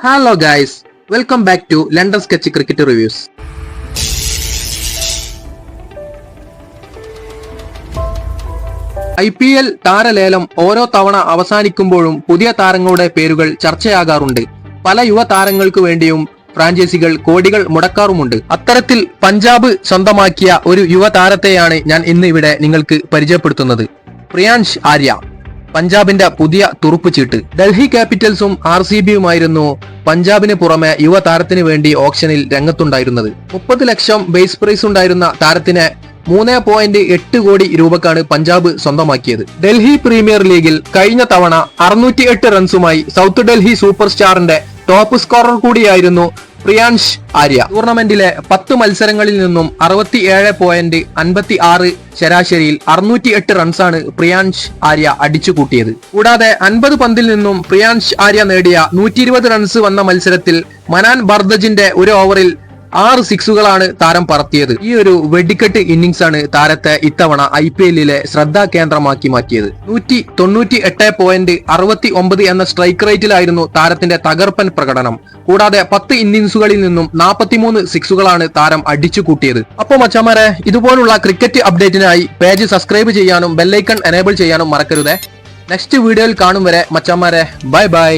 Hello guys welcome back to London sketch cricket reviews I P L താരലേലം ഓരോ തവണ അവസാനിക്കുമ്പോഴും പുതിയ താരങ്ങളുടെ പേരുകൾ ചർച്ചയാകാറുണ്ട്. പല യുവ താരങ്ങൾക്ക് വേണ്ടിയും ഫ്രാഞ്ചൈസികൾ കോടികൾ മുടക്കാറുമുണ്ട്. അത്തരത്തിൽ പഞ്ചാബ് സ്വന്തമാക്കിയ ഒരു യുവ താരത്തെയാണ് ഞാൻ ഇന്ന് ഇവിടെ നിങ്ങൾക്ക് പരിചയപ്പെടുത്തുന്നത്. പ്രിയാൻഷ് ആര്യ. പഞ്ചാബിന്റെ പുതിയ തുറുപ്പ് ചീട്ട്. ഡൽഹി ക്യാപിറ്റൽസും ആർ സി ബിയുമായിരുന്നു പഞ്ചാബിന് പുറമെ യുവതാരത്തിന് വേണ്ടി ഓപ്ഷനിൽ രംഗത്തുണ്ടായിരുന്നത്. മുപ്പത് ലക്ഷം ബേസ് പ്രൈസ് ഉണ്ടായിരുന്ന താരത്തിന് മൂന്ന് പോയിന്റ് എട്ട് കോടി രൂപക്കാണ് പഞ്ചാബ് സ്വന്തമാക്കിയത്. ഡൽഹി പ്രീമിയർ ലീഗിൽ കഴിഞ്ഞ തവണ അറുന്നൂറ്റി എട്ട് റൺസുമായി സൗത്ത് ഡൽഹി സൂപ്പർ സ്റ്റാറിന്റെ ടോപ്പ് സ്കോറർ കൂടിയായിരുന്നു പ്രിയാൻഷ് ആര്യ. ടൂർണമെന്റിലെ പത്ത് മത്സരങ്ങളിൽ നിന്നും അറുപത്തി ഏഴ് പോയിന്റ് അൻപത്തി ആറ് ശരാശരിയിൽ അറുന്നൂറ്റി എട്ട് റൺസാണ് പ്രിയാൻഷ് ആര്യ അടിച്ചു കൂട്ടിയത് കൂടാതെ അൻപത് പന്തിൽ നിന്നും പ്രിയാൻഷ് ആര്യ നേടിയ നൂറ്റി റൺസ് വന്ന മത്സരത്തിൽ മനാൻ ബർദജിന്റെ ഒരു ഓവറിൽ ആറ് സിക്സുകളാണ് താരം പറത്തിയത്. ഈ ഒരു വെടിക്കെട്ട് ഇന്നിംഗ്സ് ആണ് താരത്തെ ഇത്തവണ ഐ പി എല്ലിലെ ശ്രദ്ധാ കേന്ദ്രമാക്കി മാറ്റിയത്. നൂറ്റി തൊണ്ണൂറ്റി എട്ട് പോയിന്റ് അറുപത്തി ഒമ്പത് എന്ന സ്ട്രൈക്ക് റേറ്റിലായിരുന്നു താരത്തിന്റെ തകർപ്പൻ പ്രകടനം. കൂടാതെ പത്ത് ഇന്നിംഗ്സുകളിൽ നിന്നും നാൽപ്പത്തിമൂന്ന് സിക്സുകളാണ് താരം അടിച്ചു കൂട്ടിയത്. അപ്പോൾ മച്ചാമാരെ ഇതുപോലുള്ള ക്രിക്കറ്റ് അപ്ഡേറ്റിനായി പേജ് സബ്സ്ക്രൈബ് ചെയ്യാനും ബെല്ലൈക്കൺ എനേബിൾ ചെയ്യാനും മറക്കരുതേ. നെക്സ്റ്റ് വീഡിയോയിൽ കാണും വരെ മച്ചാമാരെ. Bye bye.